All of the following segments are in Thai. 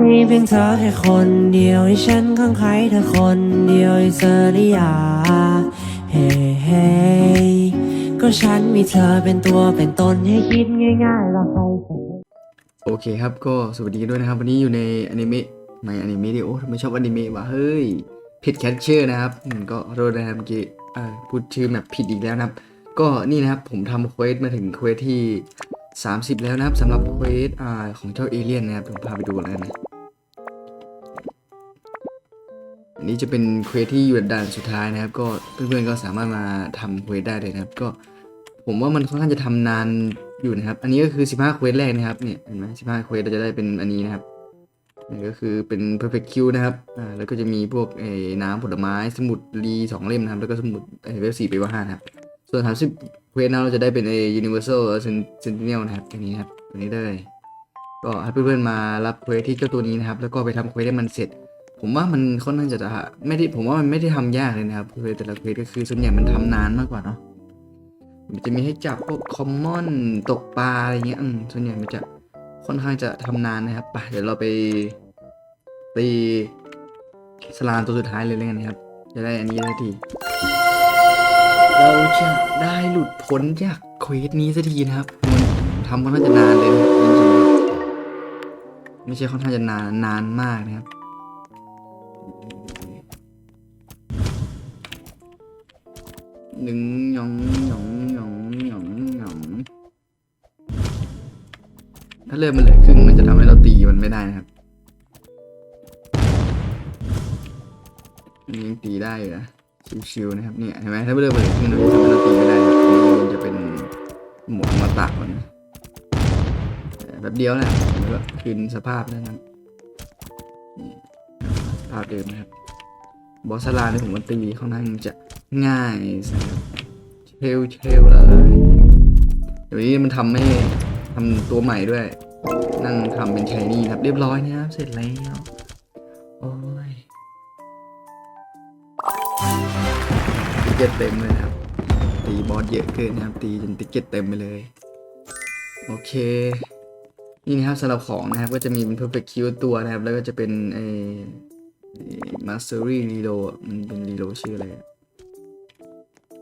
มีเพียงเธอแค่คนเดียวให้ฉันข้างใครเธอคนเดียวให้เธอได้ยาเฮ้เฮ้ก็ฉันมีเธอเป็นตัวเป็นตนให้คิดง่ายๆแล้วใครจะโอเคครับก็สวัสดีด้วยนะครับ วันนี้อยู่ในอนิเมะในอนิเมะดิโอทำไมชอบอนิเมะวะเฮ้ยผิดแคชเชอร์นะครับอืมก็โทษนะครับเมื่อกี้อ่าพูดชื่อแบบผิดอีกแล้วนะครับ ก็นี่นะครับผมทำเควสมาถึงเควสที่ 30 แล้วนะครับสำหรับเควสอของเจ้าเอเลี่ยนนะครับผมพาไปดูแล้วนะอันนี้จะเป็นเควสที่อยู่ด่านสุดท้ายนะครับ ก็เพื่อนๆก็สามารถมาทำเควสได้เลยนะครับ ก็ผมว่ามันค่อนข้างจะทำนานอยู่นะครับ อันนี้ก็คือ 15 เควสแรกนะครับเนี่ยเห็นไหม15เควสเราจะได้เป็นอันนี้นะครับนี่ก็คือเป็น perfect Q นะครับอ่าแล้วก็จะมีพวกเอ้น้ำผลไม้สมุดรีสองเล่มนะครับ แล้วก็สมุดเอ้เว็บสี่ไปว่าห้านะครับ ส่วน 30เควสนั้นเราจะได้เป็นเอ universal sentinel นะครับอันนี้นะครับตัวนี้ได้ ก็ให้เพื่อนๆมารับเควสที่เจ้าตัวนี้นะครับ แล้วก็ไปทำเควสให้มันเสร็จ ผมว่ามันค่อนข้างจะไม่ได้ผมว่ามันไม่ได้ทำยากเลยนะครับเควสแต่ละเควสก็คือส่วนใหญ่มันทำนานมากกว่าเนาะมันจะมีให้จับพวกคอมมอนตกปลาอะไรเงี้ยอืมส่วนใหญ่มันจะค่อนข้างจะทำนานนะครับไปเดี๋ยวเราไปตีสลามตัวสุดท้ายเลยเลยกันนะครับ จะได้อันนี้สักที เราจะได้หลุดพ้นจากเควสนี้สักทีนะครับ มันทำค่อนข้างจะนานเลยนะจริงๆไม่ใช่ค่อนข้างจะนานนานมากนะครับหนึ่งหยองหยองหยองหยองหยองถ้าเลือดมันเหลือครึ่งมันจะทำให้เราตีมันไม่ได้นะครับอันนี้ยังตีได้อยู่นะ ชิวๆนะครับเนี่ยเห็นไหมถ้าเลือดมันเหลือครึ่งมันจะทำให้เราตีไม่ได้ครับอันนี้มันจะเป็นหมวดมาตะก่อนนะแบบเดียวนะมันก็คืนสภาพแล้วนะภาพเดิมนะครับบอสลาเนี่ยผมว่าตีค่อนข้างจะง่ายสเชลเชลเลยเดี๋ยวนี้มันทำให้ทำตัวใหม่ด้วย นั่งทำเป็นชายนี่ครับ เรียบร้อยนะครับเสร็จแล้ว กเก็ตเต็มเลยนะครับตีบอสเยอะเกินนะครับตีจนติ๊กเก็ตเต็มไปเลย โอเค นี่นะครับสำหรับของนะครับก็จะมีเป็น perfect Q ตัวนะครับ แล้วก็จะเป็นไอมาสเตอรี่รีโ a มันเป็นรีโ a ชื่ออะไรอะ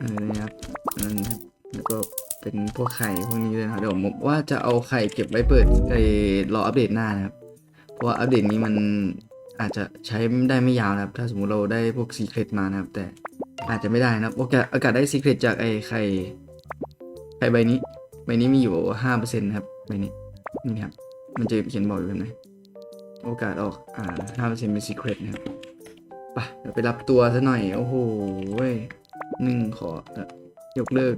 อะไรนะครับนนั้นครับแล้วก็เป็นพวกไข่พวกนี้เลยนะครับเดี๋ยวผมว่าจะเอาไข่เก็บไว้เปิดไอ้รออัปเดตหน้านะครับ เพราะว่าอัปเดตนี้มันอาจจะใช้ได้ไม่ยาวนะครับ ถ้าสมมุติเราได้พวกซีเครตมานะครับ แต่ อาจจะไม่ได้นะครับโอกาสโอกาสได้ซีเครตจากไอ้ไข่ไข่ใบนี้ ใบนี้มีอยู่ห้าเปอร์เซ็นต์ครับใบนี้นี่ครับ มันจะเขียนบอกอยู่เห็นไหมโอกาสออกอ่าห้าเปอร์เซ็นต์เป็น secret นะครับไปเดี๋ยวไปรับตัวซะหน่อย โอ้โห้ยหนึ่งขอยกเลิก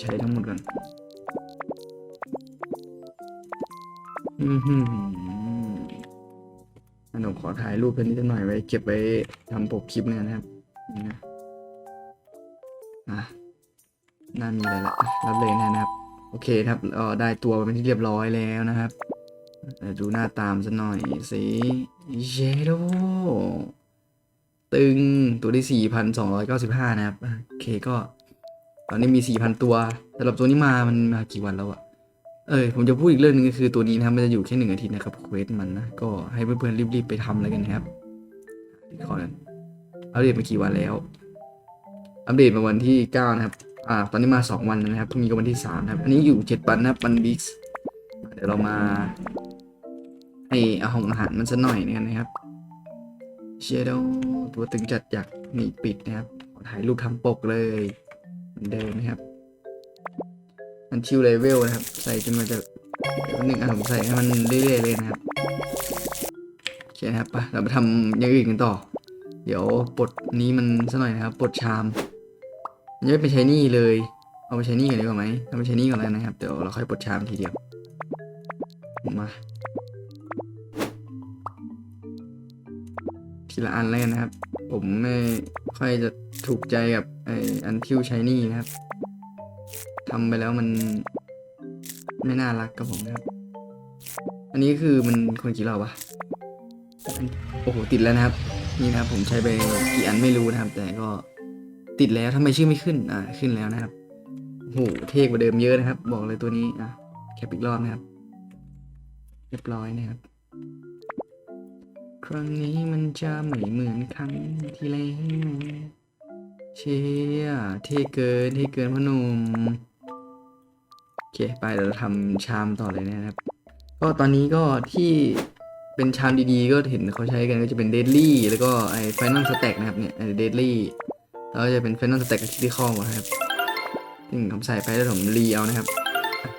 ใช้ทั้งหมดก่อนอือหืออันผมขอถ่ายรูปเพื่อนนิดหน่อยไว้ เก็บไว้ทำปกคลิปเนี่ยนะครับนะ มีอะไรละรับเลยนะครับ โอเคครับเออได้ตัวมาเป็นที่เรียบร้อยแล้วนะครับดูหน้าตามสักหน่อยสิเยโดตึงตัวที่4,295นะครับอะโอเคก็ ตอนนี้มี4,000ตัวสำหรับตัวนี้มามันมากี่วันแล้วอะเออผมจะพูดอีกเรื่องหนึงก็คือตัวนี้นะครับมันจะอยู่แค่หนึ่งอาทิตย์นะครับเควสมันนะ ก็ให้เพื่อนๆรีบๆไปทำแล้วกันนะครับขอนั้นอัปเดตมากี่วันแล้ว อัปเดตมาวันที่9นะครับ อ่า ตอนนี้มา 2 วันแล้วนะครับ พรุ่งนี้ก็วันที่3นะครับ อันนี้อยู่7วันนะครับวันบิ๊กเดี๋ยวเรามา ให้อาของอาหารมันสักหน่อยเนี่ยนะครับ เชียร์ดตัวตึงจัดอยากหนีปิดนะครับ ถ่ายรูปทำปกเลยเหมือนเดิมนะครับอันชิวเลเวลนะครับ ใส่จนมันจะหนึ่งอันผมใส่ให้มันเรื่อยๆเลยนะครับโอเคนะครับไปเราไปทำอย่างอื่นกันต่อ เดี๋ยวปลดนี้มันสักหน่อยนะครับปลดชาม มันจะไม่ไปใช้นี่เลย เอาไปใช้นี่กันดีกว่าไหมเอาไปใช้นี่ก่อนแล้วนะครับ เดี๋ยวเราค่อยปลดชามทีเดียว มา ทีละอันแล้วกันนะครับ ผมไม่ค่อยจะถูกใจกับไออันทิวชายนี่นะครับทำไปแล้วมันไม่น่ารักกับผมนะครับ อันนี้คือมันคนกี่รอบวะ โอ้โห ติดแล้วนะครับ นี่นะครับผมใช้ไปกี่อันไม่รู้นะครับ แต่ก็ ติดแล้วทำไมชื่อไม่ขึ้น อ่า ขึ้นแล้วนะครับโหเท่กว่าเดิมเยอะนะครับ บอกเลยตัวนี้ อะ แคปอีกรอบนะครับ เรียบร้อยนะครับ ครั้งนี้มันจะไม่เหมือนครั้งที่แล้วเชียเท่เกิน เท่เกินพอหนุ่มโอเค ไปเดี๋ยวเราทำชามต่อเลยนะครับ ก็ตอนนี้ก็ที่เป็นชามดีๆ ก็เห็นเขาใช้กันก็จะเป็นเดดลี่แล้วก็ไอ้ไฟนอลสแต็กนะครับเนี่ยเดดลี่ แล้วจะเป็นไฟนนอลสแต็กกับคิดที่ข้อนะครับซึ่งผมใส่ไปแล้วผมรีเอานะครับ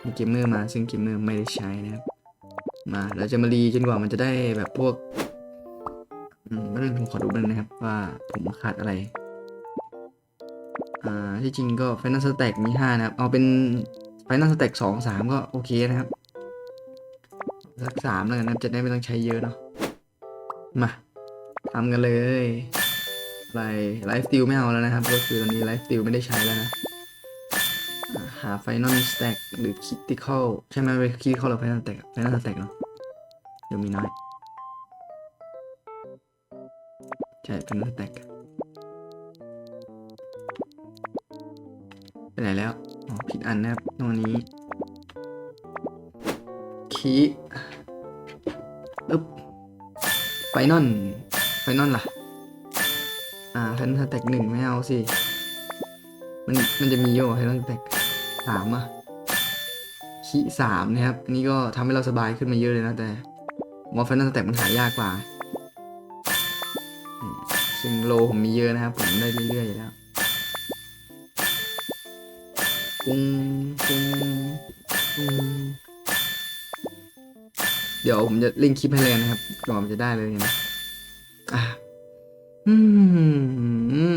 มีเกมเมอร์มาซึ่งเกมเมอร์ไม่ได้ใช้นะครับ มาเราจะมารีจนกว่ามันจะได้แบบพวกอืมไม่เป็นผมขอดูนึงนะครับ ว่าผมขาดอะไร อ่าที่จริงก็ Final Stack มี5นะครับ เอาเป็น Final Stack 2 3ก็โอเคนะครับสักสามแล้วกันนะจะได้ไม่ต้องใช้เยอะเนาะมาทำกันเลย ไรไลฟ์สติลไม่เอาแล้วนะครับ ก็คือตอนนี้ไลฟ์สติลไม่ได้ใช้แล้วนะ หา Final Stack หรือ Critical ใช่ไหมเป็น Critical หรือ Final Stack อะ Final Stack เนาะเดี๋ยวมีน้อยใช่เป็นสแต็กไปไหนแล้วอ๋อผิดอันนะครับตรงนี้คีอึ๊บไฟนอลไฟนอลล่ะ อ่าไฟนแต็กหนึ่งไม่เอาสิ มันมันจะมีโย่ไฟนอลสแต็กสามอะคีสามนะครับ อันนี้ก็ทำให้เราสบายขึ้นมาเยอะเลยนะแต่มอไฟนแต็กมันหายากกว่า ซึ่งโลผมมีเยอะนะครับ ผมได้เรื่อยๆอยู่แล้วปุ้งปุ้งปุ้งเดี๋ยวผมจะล่นคลิปให้เลยนะครับก่อนจะได้เลยนะอะ อื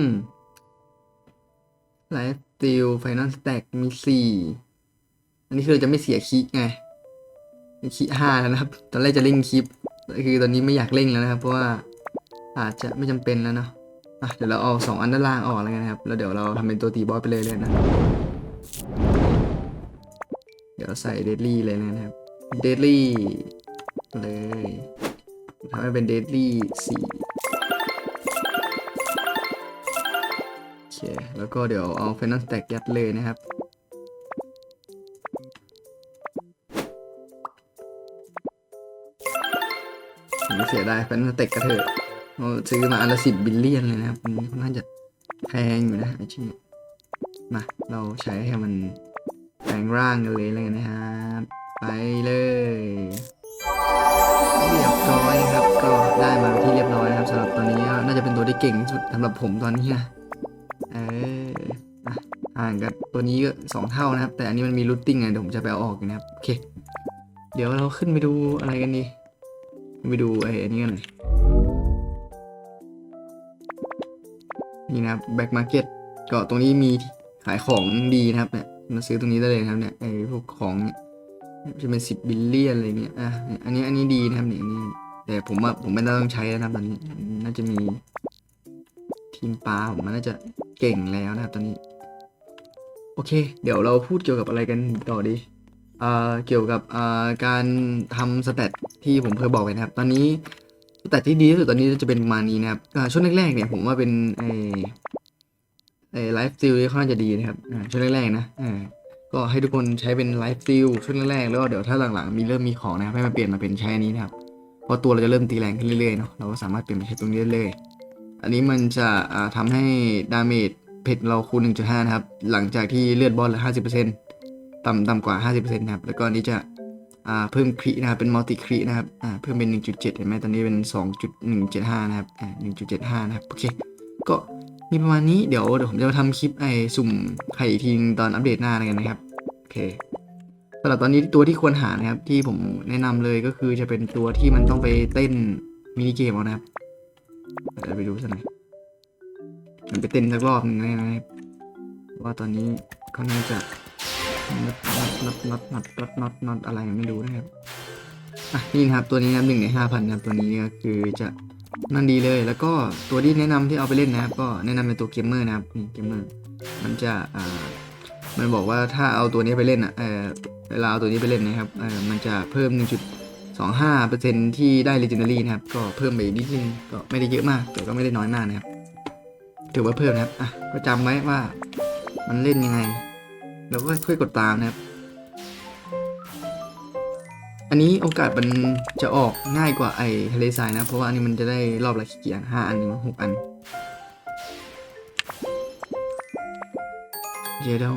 มไลฟ์สติลไฟนอลสแต็กมีสี่อันนี้คือเราจะไม่เสียคิไงคิห้าแล้วนะครับ ตอนแรกจะเล่นคลิป คือตอนนี้ไม่อยากเล่นแล้วนะครับ เพราะว่าอาจจะไม่จำเป็นแล้วเนาะอะเดี๋ยวเราเอาสองอันด้านล่างออกแล้วกันนะครับ แล้วเดี๋ยวเราทำเป็นตัวตีบอสไปเลยเลยนะ เดี๋ยวเราใส่เดดลี่เลยนะครับ เดดลี่เลยทำให้เป็นเดดลี่สี่ แล้วก็เดี๋ยวเอาเฟนน l สแต็กยัดเลยนะครับผมเสียดายเฟนน l สแต็กกระเถอะเราซื้อมาอันละสิบบิลเลียนเลยนะครับอันน่าจะแพงอยู่นะไอชิ้นนี้มา เราใช้ให้มันแปลงร่างกันเลยเลยนะครับไปเลยเรียบร้อยนะครับ ก็ได้มาที่เรียบร้อยนะครับสำหรับตอนนี้น่าจะเป็นตัวที่เก่งสุดสำหรับผมตอนนี้นะ เอออะห่างกับตัวนี้ก็สองเท่านะครับ แต่อันนี้มันมีรูทติ้งไงเดี๋ยวผมจะไปเอาออกนะครับ โอเค เดี๋ยวเราขึ้นไปดูอะไรกันดีไปดูไอ้อันนี้กันหน่อยนี่นะครับแบ็กมาร์เก็ตก็ตรงนี้มีขายของดีนะครับเนี่ยมาซื้อตรงนี้ได้เลยนะครับเนี่ยไอ้พวกของเนี่ยจะเป็นสิบบิลเลียนอะไรเงี้ยอะอันนี้อันนี้ดีนะครับเนี่ยนนี้แต่ผมว่าผมไม่ต้องใช้แล้วนะครับตอนนี้น่าจะมีทีมปลาผมมันน่าจะ เก่งแล้วนะครับตอนนี้ โอเค เดี๋ยวเราพูดเกี่ยวกับอะไรกันต่อดีเอ่อเกี่ยวกับเอ่อการทำสแตทที่ผมเคยบอกไปนะครับ ตอนนี้แต่ที่ดีที่สุดตอนนี้จะเป็นประมาณนี้นะครับช่วงแรกๆเนี่ยผมว่าเป็นไอไอไลฟ์สติลที่ค่อนข้างจะดีนะครับช่วงแรกๆนะอ่าก็ให้ทุกคนใช้เป็นไลฟ์สติลช่วงแรกๆแล้วเดี๋ยวถ้าหลังๆมีเริ่มมีของนะครับให้มันเปลี่ยนมาเป็นใช้อันนี้นะครับพราะตัวเราจะเริ่มตีแรงขึ้นเรื่อยๆเนาะเราก็สามารถเปลี่ยนมาใช้ตรงนี้ได้เลย อันนี้มันจะอ่าทำให้ดาเมจเพชรเราคูณ 1.5 นะครับ หลังจากที่เลือดบอลเหลือ50%ต่ำต่ำกว่า 50%นะครับ แล้วก็นี้จะเพิ่มครีนะครับ เป็นมัลติครีนะครับเพิ่มเป็น 1.7 เห็นไหมตอนนี้เป็น 2.175 นะครับ1.75 นะครับ โอเค ก็มีประมาณนี้ เดี๋ยวเดี๋ยวผมจะมาทำคลิปไอ้สุ่มไข่อีกทีตอนอัปเดตหน้ากันนะครับ โอเคสำหรับตอนนี้ตัวที่ควรหานะครับ ที่ผมแนะนำเลยก็คือจะเป็นตัวที่มันต้องไปเต้นมินิเกมเอานะครับ เดี๋ยวไปดูสักหน่อยมันไปเต้นสักรอบหนึ่งนะครับว่าตอนนี้ก็น่าจะน็อตน็อตน็อตน็อตน็อตน็อตน็อตอะไรไม่รู้นะครับอะนี่นะครับตัวนี้นะครับหนึ่งในห้าพันนะครับตัวนี้ก็คือจะนั่นดีเลย แล้วก็ตัวที่แนะนำที่เอาไปเล่นนะครับ ก็แนะนำเป็นตัวเกมเมอร์นะครับนี่เกมเมอร์มันจะอ่ามันบอกว่าถ้าเอาตัวนี้ไปเล่นอะเออเวลาเอาตัวนี้ไปเล่นนะครับเออมันจะเพิ่มหนึ่งจุด 25%ที่ได้ Legendary นะครับ ก็เพิ่มไปนิดนึง ก็ไม่ได้เยอะมาก แต่ก็ไม่ได้น้อยมากนะครับ ถือว่าเพิ่มนะครับ อะ ก็จำไว้ว่ามันเล่นยังไง เราก็ค่อยกดตามนะครับ อันนี้โอกาสมันจะออกง่ายกว่าไอ้ทะเลทรายนะ เพราะว่าอันนี้มันจะได้รอบละกี่อันห้าอันหรือหกอัน เดี๋ยวเรา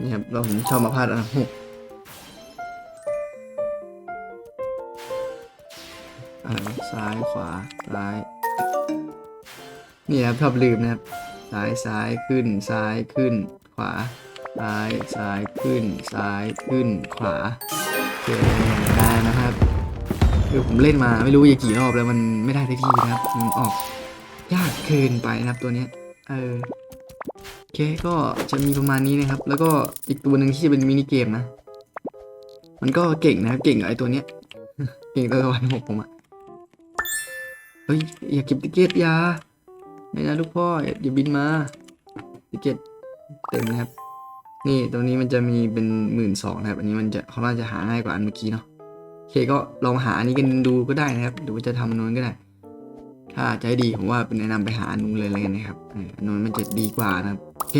นี่ครับเราผมชอบมาพลาดอันหกอะไรวะซ้ายขวาซ้าย นี่ครับชอบลืมนะครับ ซ้ายซ้ายขึ้นซ้ายขึ้น ขวา ซ้ายซ้ายขึ้น ซ้ายขึ้น ขวาโอได้นะครับคือผมเล่นมาไม่รู้อย่ากี่รอบแล้วมันไม่ได้สักทีนะครับมันออกยากเกินไปนะครับตัวเนี้ย เออ เคก็จะมีประมาณนี้นะครับ แล้วก็อีกตัวหนึ่งที่จะเป็นมินิเกมนะ มันก็เก่งนะครับ เก่งกับไอตัวเนี้ย เก่งตัววันหกผมอะเฮ้ยอย่าเก็บติเกตยาไม่นะลูกพ่ออย่าอย่าบินมาติเกตเต็มนะครับ นี่ตรงนี้มันจะมีเป็นหมื่นสองนะครับ อันนี้มันจะเขาน่าจะหาง่ายกว่าอันเมื่อกี้เนาะโอเคก็ลองหาอันนี้กันดูก็ได้นะครับหรือว่าจะทำนนู้นก็ได้ ถ้าจะให้ดีผมว่าเป็นแนะนำไปหาอันนู้นเลยอะไรกันะครับอออันนู้นมันจะดีกว่านะครับโอเค